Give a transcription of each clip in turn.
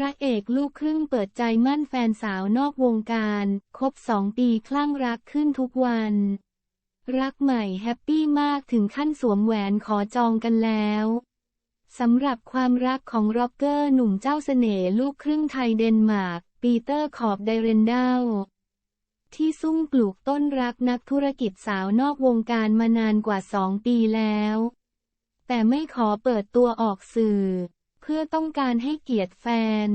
ระเอกลูกครึ่งเปิดใจมั่นแฟนสาวนอกวงการ คบสองปีคลั่งรักขึ้นทุกวัน รักใหม่แฮปปี้มากถึงขั้นสวมแหวนขอจองกันแล้วสำหรับความรักของร็อกเกอร์หนุ่มเจ้าเสน่ห์ลูกครึ่งไทยเดนมาร์ก ปีเตอร์ขอบไดเรนเดลที่ซุ่มปลูกต้นรักนักธุรกิจสาวนอกวงการมานานกว่าสองปีแล้ว แต่ไม่ขอเปิดตัวออกสื่อ พื่อต้องการให้เกียรติแฟน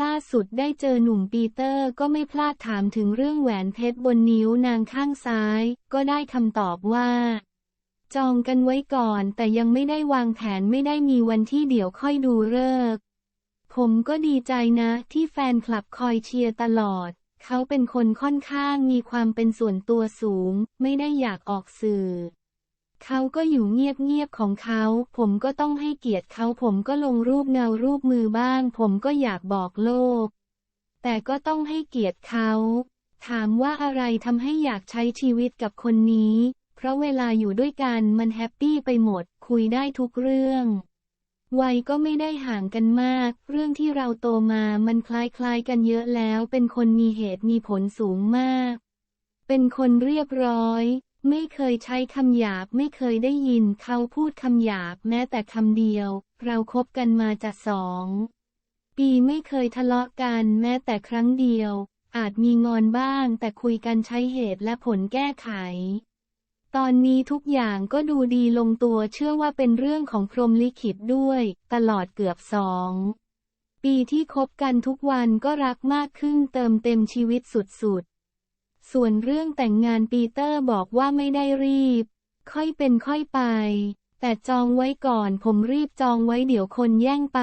ล่าสุดได้เจอหนุ่มปีเตอร์ก็ไม่พลาดถามถึงเรื่องแหวนเพชรบนนิ้วนางข้างซ้าย ก็ได้คำตอบว่า จองกันไว้ก่อนแต่ยังไม่ได้วางแผนไม่ได้มีวันที่เดี๋ยวค่อยดูเลิกผมก็ดีใจนะที่แฟนคลับคอยเชียร์ตลอด เขาเป็นคนค่อนข้างมีความเป็นส่วนตัวสูง ไม่ได้อยากออกสื่อ เขาก็อยู่เงียบๆของเขา ผมก็ต้องให้เกียรติเขา ผมก็ลงรูปเงารูปมือบ้าง ผมก็อยากบอกโลก แต่ก็ต้องให้เกียรติเขา ถามว่าอะไรทำให้อยากใช้ชีวิตกับคนนี้ เพราะเวลาอยู่ด้วยกันมันแฮปปี้ไปหมด คุยได้ทุกเรื่องวัยก็ไม่ได้ห่างกันมาก เรื่องที่เราโตมามันคล้ายๆกันเยอะแล้ว เป็นคนมีเหตุมีผลสูงมาก เป็นคนเรียบร้อย ไม่เคยใช้คำหยาบไม่เคยได้ยินเขาพูดคำหยาบแม้แต่คำเดียว เราคบกันมาจะสอง ปีไม่เคยทะเลาะกันแม้แต่ครั้งเดียว อาจมีงอนบ้างแต่คุยกันใช้เหตุและผลแก้ไข ตอนนี้ทุกอย่างก็ดูดีลงตัวเชื่อว่าเป็นเรื่องของพรหมลิขิตด้วย ตลอดเกือบสอง ปีที่คบกันทุกวันก็รักมากขึ้นเติมเต็มชีวิตสุดๆ ส่วนเรื่องแต่งงานปีเตอร์บอกว่าไม่ได้รีบ ค่อยเป็นค่อยไป แต่จองไว้ก่อนผมรีบจองไว้เดี๋ยวคนแย่งไป